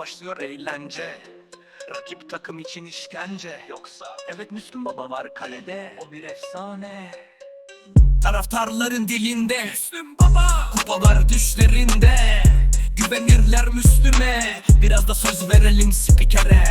başlıyor eğlence. Rakip takım için işkence. Yoksa evet Müslüm Baba var kalede. O bir efsane. Taraftarların dilinde. Müslüm Baba. Kupalar düşlerinde. Güvenirler Müslüme. Biraz da söz verelim spikere.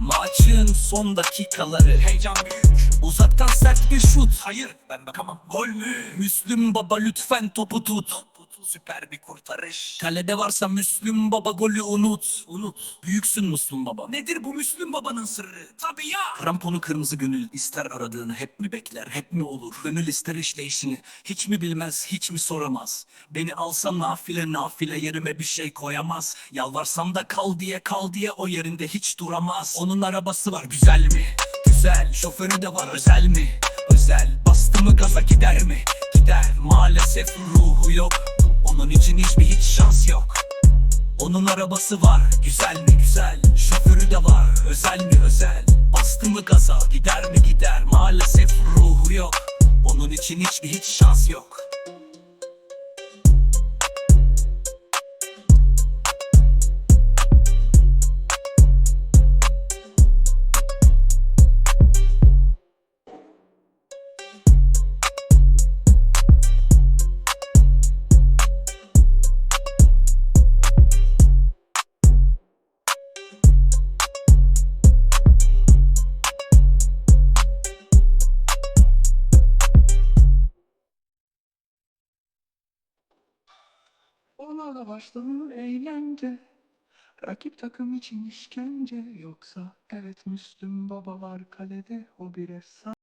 Maçın son dakikaları. Heyecan büyük. Uzaktan sert bir şut. Hayır ben bakamam. Gol mü? Müslüm Baba lütfen topu tut Süper bir kurtarış. Kalede varsa Müslüm Baba golü unut. Unut. Büyüksün Müslüm Baba. Nedir bu Müslüm Baba'nın sırrı? Tabii ya. Kramponu kırmızı gönül ister aradığını hep mi bekler hep mi olur? Gönül ister işleyişini hiç mi bilmez hiç mi soramaz? Beni alsa nafile nafile yerime bir şey koyamaz. Yalvarsam da kal diye kal diye o yerinde hiç duramaz. Onun arabası var güzel mi? Güzel. Şoförü de var özel mi? Özel. Bastı mı gaza gider mi? Gider. Maalesef ruhu yok Onun için hiçbir hiç şans yok. Onun arabası var güzel mi güzel Şoförü de var özel mi özel? Bastı mı gaza gider mi gider Maalesef ruhu yok. Onun için hiçbir hiç şans yok Onlarla başlanır eğlence. Rakip takım için işkence. Yoksa evet Müslüm Baba var kalede. O bir efsane